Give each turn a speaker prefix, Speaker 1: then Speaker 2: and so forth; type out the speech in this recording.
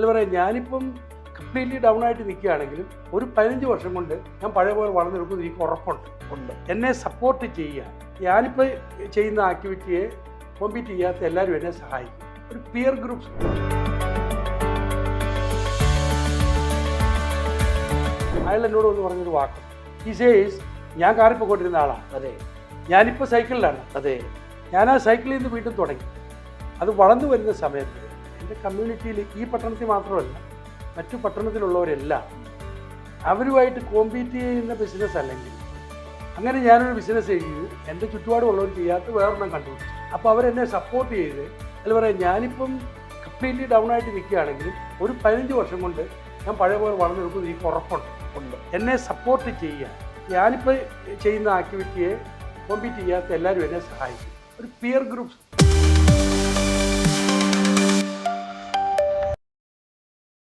Speaker 1: അല്ല പറയാം ഞാനിപ്പം കംപ്ലീറ്റ്ലി ഡൗൺ ആയിട്ട് നിൽക്കുകയാണെങ്കിലും ഒരു പതിനഞ്ച് വർഷം കൊണ്ട് ഞാൻ പഴയ പോലെ വളർന്നെടുക്കുന്നത് എനിക്ക് ഉറപ്പുണ്ട്.
Speaker 2: ഉണ്ട്.
Speaker 1: എന്നെ സപ്പോർട്ട് ചെയ്യുക. ഞാനിപ്പോൾ ചെയ്യുന്ന ആക്ടിവിറ്റിയെ കോമ്പീറ്റ് ചെയ്യാത്ത എല്ലാവരും എന്നെ സഹായിക്കും. ഒരു പിയർ ഗ്രൂപ്പ് അയാൾ എന്നോട് ഒന്ന് പറഞ്ഞൊരു വാക്ക്. ഈ സേസ് ഞാൻ കാറിൽ പോയിക്കൊണ്ടിരുന്ന ആളാണ്.
Speaker 2: അതെ.
Speaker 1: ഞാനിപ്പോൾ സൈക്കിളിലാണ്
Speaker 2: അതെ.
Speaker 1: ഞാൻ ആ സൈക്കിളിൽ നിന്ന് വീണ്ടും തുടങ്ങി. അത് വളർന്നു വരുന്ന സമയത്ത് എന്റെ കമ്മ്യൂണിറ്റിയിൽ ഈ പട്ടണത്തിൽ മാത്രമല്ല മറ്റു പട്ടണത്തിലുള്ളവരെല്ലാം അവരുമായിട്ട് കോമ്പീറ്റ് ചെയ്യുന്ന ബിസിനസ് അല്ലെങ്കിൽ അങ്ങനെ ഞാനൊരു ബിസിനസ് ചെയ്തു എന്റെ ചുറ്റുപാടുമുള്ളവർ ചെയ്യാത്ത വേറൊരെണ്ണം കണ്ടുപിടിച്ചു. അപ്പോൾ അവരെന്നെ സപ്പോർട്ട് ചെയ്ത് അതിൽ പറയാം ഞാനിപ്പം കംപ്ലീറ്റ്ലി ഡൗൺ ആയിട്ട് നിൽക്കുകയാണെങ്കിലും ഒരു പതിനഞ്ച് വർഷം കൊണ്ട് ഞാൻ പഴയ പോലെ വളർന്നു നിൽക്കുന്നത് എനിക്ക് ഉറപ്പുണ്ട്.
Speaker 2: ഉണ്ട്.
Speaker 1: എന്നെ സപ്പോർട്ട് ചെയ്യുക ഞാനിപ്പോൾ ചെയ്യുന്ന ആക്ടിവിറ്റിയെ കോമ്പീറ്റ് ചെയ്യാത്ത എല്ലാവരും എന്നെ സഹായിക്കും. ഒരു പിയർ ഗ്രൂപ്പ്